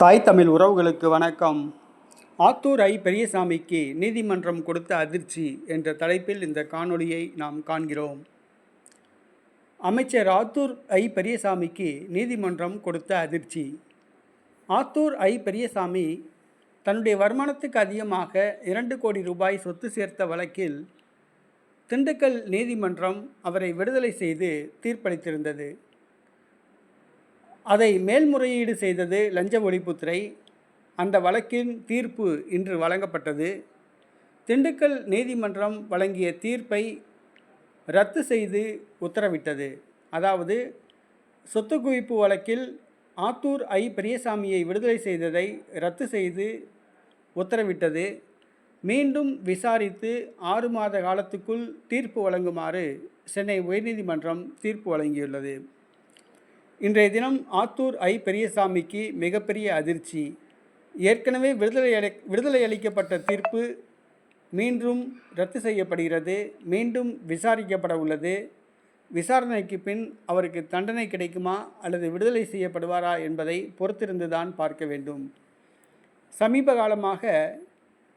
தாய் தமிழ் உறவுகளுக்கு வணக்கம். ஆத்தூர் ஐ பெரியசாமிக்கு நீதிமன்றம் கொடுத்த அதிர்ச்சி என்ற தலைப்பில் இந்த காணொளியை நாம் காண்கிறோம். அமைச்சர் ஆத்தூர் ஐ பெரியசாமிக்கு நீதிமன்றம் கொடுத்த அதிர்ச்சி. ஆத்தூர் ஐ பெரியசாமி தன்னுடைய வருமானத்துக்கு அதிகமாக இரண்டு கோடி ரூபாய் சொத்து சேர்த்த வழக்கில் திண்டுக்கல் நீதிமன்றம் அவரை விடுதலை செய்து தீர்ப்பளித்திருந்தது. அதை மேல்முறையீடு செய்தது லஞ்ச ஒழிப்புத்துறை. அந்த வழக்கின் தீர்ப்பு இன்று வழங்கப்பட்டது. திண்டுக்கல் நீதிமன்றம் வழங்கிய தீர்ப்பை ரத்து செய்து உத்தரவிட்டது. அதாவது சொத்து குவிப்பு வழக்கில் ஆத்தூர் ஐ. பெரியசாமியை விடுதலை செய்ததை ரத்து செய்து உத்தரவிட்டது. மீண்டும் விசாரித்து ஆறு மாத காலத்துக்குள் தீர்ப்பு வழங்குமாறு சென்னை உயர்நீதிமன்றம் தீர்ப்பு வழங்கியுள்ளது. இன்றைய தினம் ஆத்தூர் ஐ பெரியசாமிக்கு மிகப்பெரிய அதிர்ச்சி. ஏற்கனவே விடுதலை அளி விடுதலை அளிக்கப்பட்ட தீர்ப்பு மீண்டும் ரத்து செய்யப்படுகிறது மீண்டும் விசாரிக்கப்பட உள்ளது. விசாரணைக்கு பின் அவருக்கு தண்டனை கிடைக்குமா அல்லது விடுதலை செய்யப்படுவாரா என்பதை பொறுத்திருந்துதான் பார்க்க வேண்டும். சமீப காலமாக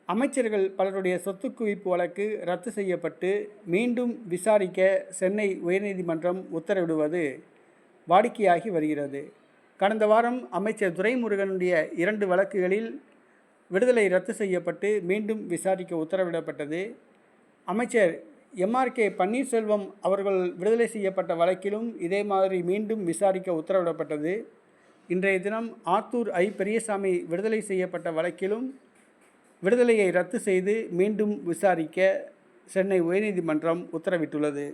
அமைச்சர்கள் பலருடைய சொத்து குவிப்பு வழக்கு ரத்து செய்யப்பட்டு மீண்டும் விசாரிக்க சென்னை உயர்நீதிமன்றம் உத்தரவிடுவது வாடிக்கையாகி வருகிறது. கடந்த வாரம் அமைச்சர் துரைமுருகனுடைய இரண்டு வழக்குகளில் விடுதலை ரத்து செய்யப்பட்டு மீண்டும் விசாரிக்க உத்தரவிடப்பட்டது. அமைச்சர் எம்ஆர்கே பன்னீர்செல்வம் அவர்கள் விடுதலை செய்யப்பட்ட வழக்கிலும் இதே மாதிரி மீண்டும் விசாரிக்க உத்தரவிடப்பட்டது. இன்றைய தினம் ஆத்தூர் ஐ. பெரியசாமி விடுதலை செய்யப்பட்ட வழக்கிலும் விடுதலையை ரத்து செய்து மீண்டும் விசாரிக்க சென்னை உயர்நீதிமன்றம் உத்தரவிட்டுள்ளது.